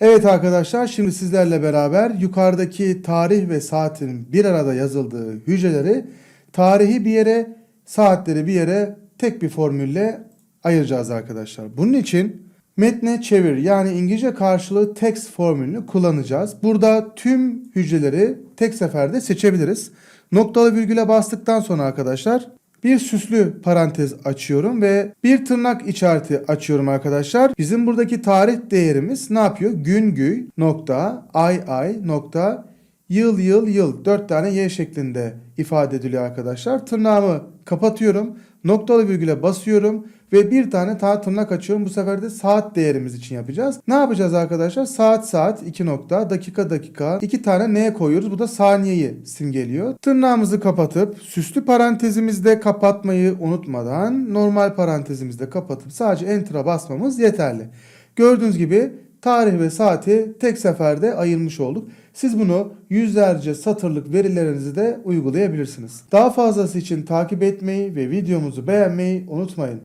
Evet arkadaşlar şimdi sizlerle beraber yukarıdaki tarih ve saatin bir arada yazıldığı hücreleri tarihi bir yere saatleri bir yere tek bir formülle ayıracağız arkadaşlar. Bunun için metne çevir yani İngilizce karşılığı text formülünü kullanacağız. Burada tüm hücreleri tek seferde seçebiliriz. Noktalı virgüle bastıktan sonra arkadaşlar bir süslü parantez açıyorum ve bir tırnak işareti açıyorum arkadaşlar. Bizim buradaki tarih değerimiz ne yapıyor? Gün gün nokta ay ay nokta yıl yıl yıl dört tane y şeklinde ifade ediliyor arkadaşlar. Tırnağımı kapatıyorum. Noktalı virgüle basıyorum ve bir tane daha tırnak açıyorum. Bu sefer de saat değerimiz için yapacağız. Ne yapacağız arkadaşlar? Saat saat 2 nokta, dakika dakika. iki tane neye koyuyoruz? Bu da saniyeyi simgeliyor. Tırnağımızı kapatıp süslü parantezimizde kapatmayı unutmadan normal parantezimizde kapatıp sadece enter'a basmamız yeterli. Gördüğünüz gibi tarih ve saati tek seferde ayırmış olduk. Siz bunu yüzlerce satırlık verilerinizi de uygulayabilirsiniz. Daha fazlası için takip etmeyi ve videomuzu beğenmeyi unutmayın.